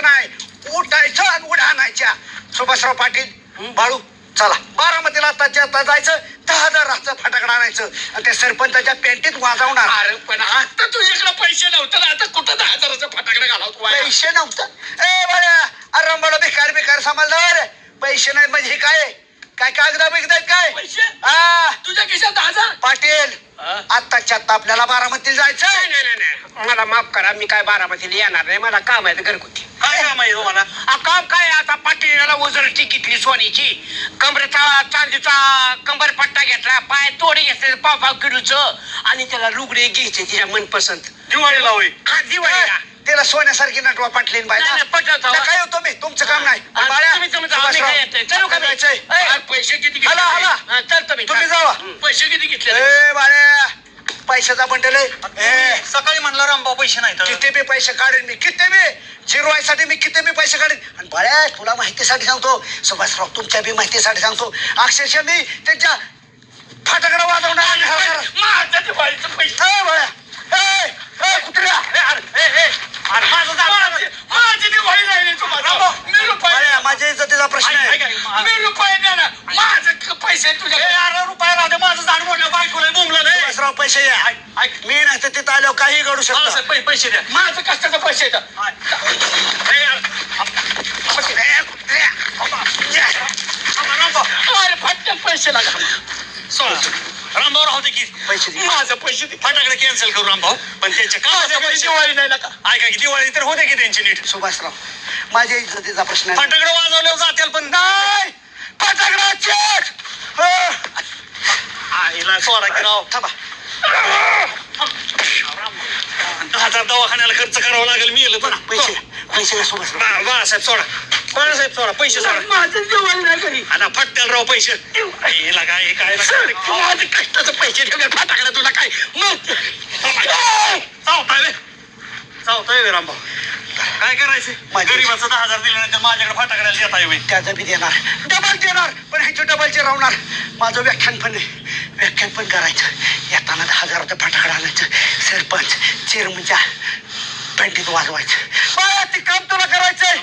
झोपायचं नाही उठायचं आणि उड्या आणायच्या. सुभाषराव पाटील बाळू चला. बारामतीला आता जायचं दहा हजाराचं फटाकडा आणायचं. आणि त्या सरपंचाच्या पेंटीत वाजवणार. अरे पण आता तुझ्याकडे पैसे नव्हते ना आता कुठं दहा हजाराचा फटाकडा घालवतो? पैसे नव्हतं. ए बऱ्या अरे रंबाला बेकार बेकार समजलं पैसे नाही म्हणजे काय? काय कागदा बिगदा काय? पैसे? हा तुझ्या खिशात दहा हजार? पाटील? आत्ताच्या आत्ता आपल्याला बारामतीला जायचं नाही नाही नाही. मला माफ करा मी काय बारामतीला येणार नाही. मला काम आहे घरगुती. काम आहे आ, काम काय आता पाटीला उजळती घेतली सोन्याची. कमरेचा चांदीचा कंबर पट्टा घेतला पाय तोडे घेतले पाव पाव किलोचं आणि त्याला लुगडे घ्यायचे तिच्या मनपसंत. दिवाळीला होय. हा दिवाळीला? त्याला सोन्यासारखी नटवा पाटलीन बाई काय होतो मी? तुमचं काम नाही. पैसे किती. हा, तुम्ही. जावा. हं. पैसे किती घेतले? बाळ्या. पैशाचा बंडल आहे. सकाळी म्हणलं रामभाऊ पैसे नाही किती बी पैसे काढेन मी किती बी. जिरवायसाठी मी किती बी पैसे काढेन. आणि बाळ्या तुला माहितीसाठी सांगतो सुभाषराव तुमच्या बी माहितीसाठी सांगतो. अक्षरशः मी त्यांच्या फाटाकडे वाजवणार आणि घराघरात. माझ्या दिवाळीचं पैसे ए बाळ्या ए, ए, कुत्र्या अरे, ए, ए, अरे, माझं जाऊ दे. माझी दिवाळी राहिली तुम्हाला मी रुपये बाळ्या माझ्या इज्जतीचा प्रश्न आहे मी रुपये देणार माझं क- पैसे तुझ्या अरे रुपया राहते माझं झाड मोडलं बायकोला सुभाषराव पैसे द्या. मी नाही तर तिथं आल्यावर काही घडू शकतो. पै- पैसे द्या. माझं कष्टाचं पैसे द्या. यार, कुत्र्या. अरे फटकन पैसे लागा. सोळा रामभाऊ राहू दे की. पैसे दे. माझं पैसे दे. फटाकडे कॅन्सल करू रामभाऊ. पण त्यांच्या कामाचे घरी पैसे. दिवाळी नाही लागा. ऐका की दिवाळी तर होते की त्यांची नीट. सुभाषराव माझ्या इज्जतीचा प्रश्न आहे. फटाकडे वाजवल्यावर जातील पण नाही. फटाकडा अ, आईला सोडा की राव. थांबा. हजार दवाखान्याला खर्च करावा लागेल मी येलं पैसे. पैसे द्या बा- बाळासाहेब सोडा. बाळासाहेब सोडा पैसे सोडा. माझं दिवाळी नाही घरी. आता फटत्याला राव पैसे. हिला काय हे काय माझं कष्टाचं पैसे ठेवले फटाकडे तुला काय? मग चावताय वे चावताय वे रामभाऊ. काय करायचं? गरीबाचं दहा हजार दिल्यानंतर माझ्याकडे फटाकड्याला देता येईल त्याचं बी देणार. डबल देणार पण ह्याचे डबलचे राहणार. माझं व्याख्यान पण आहे. व्याख्यान पण करायचं येताना दहा रुपये फटाकडा आणायचं सरपंच चेअरमनच्या पेंटीत वाजवायचं ते काम तुला करायचंय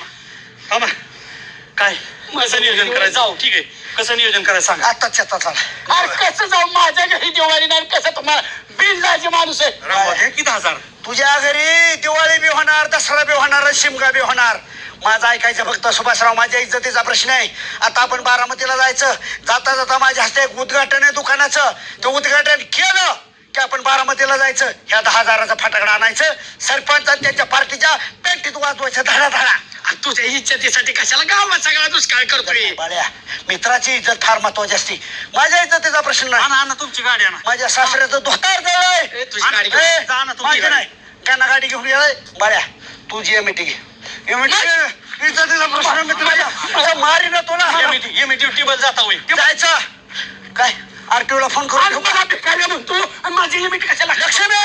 काय कसं नियोजन करायचं? जाऊ. ठीक आहे. कसं नियोजन करायचं सांग. आता चला. अरे कसं जाऊ? माझ्या घरी दिवाळी नाही कसं तुम्हाला बिल जायचे माणूस आहे. रामभाऊ दे की दहा हजार? तुझ्या घरी दिवाळी बी होणार दसरा बी होणार शिमगा बी होणार. माझं ऐकायचं फक्त सुभाषराव माझ्या इज्जतीचा प्रश्न आहे. आता आपण बारामतीला जायचं. जाता जाता माझ्या हस्ते एक उद्घाटन आहे दुकानाचं. ते उद्घाटन केलं. की आपण बारामतीला जायचं ह्या दहा हजाराचा फटाकडा आणायचं सरपंच आणि त्यांच्या पार्टीच्या पेंटीत वाजवायचं धडा धडा. तुझ्या इज्जतीसाठी कशाला गावात सगळा दुष्काळ करतोय? बाळ्या मित्राची इज्जत फार महत्वाची असते. माझ्या इज्जतीचा प्रश्न नाही. तुमची गाडी आणा. माझ्या सासऱ्याचं धोतार तुझी गाडी ना माझी. नाही. त्यांना गाडी घेऊन गेलाय बाळ्या तुझी एमएटी घे. एमएटी इज्जतीचा प्रश्न तुझा मारी ना. तुला ये मी ड्युटी बस जाता होय. जायचं. काय? आरटीओला फोन करून भिकारी म्हणतो आणि माझी लिमिट कशाला? लक्ष्मी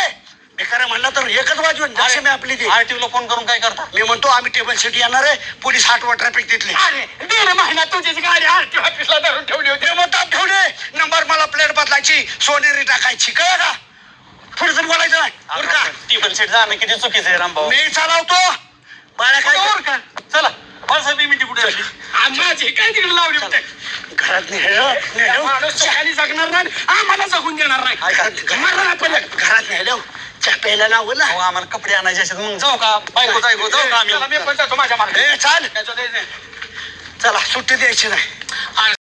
बेकार म्हणला तर एकच वाजवेन लक्ष्मी आपली ती. आरटीओला फोन करून काय करता? मी म्हणतो आम्ही टेबल सिटी येणार आहे पोलीस हाटवा ट्रॅफिक तिथली. अरे दीड महिना तुझीच गाडी आरटी ऑफिसला धरून ठेवली होती. ते म्हणतात ठेवले. नंबर मला प्लेट बदलायची सोनेरी टाकायची कळ का? पुढचं बोलायचं नाही टिफन सेट जाणं किती चुकीचं आहे रामभाऊ. मी चालवतो. बाळा काय चला बाळासाहेब मी कुठे माझी काय तिकडे लावली होती? घरात नेलं नेलं माणूस सकाळी जगणार नाही आम्हाला जगून देणार नाही. ऐका, नाही पडलं. घरात नेलं चहा प्यायला लावलं ना. अहो, आम्हाला कपडे आणायचे असतात मग जाऊ का? बायको जायको जाऊ का चला, मी आम्ही पण जातो माझ्या मागे ए चाल. त्याचं ते- ते- चला सुट्टी द्यायची नाही.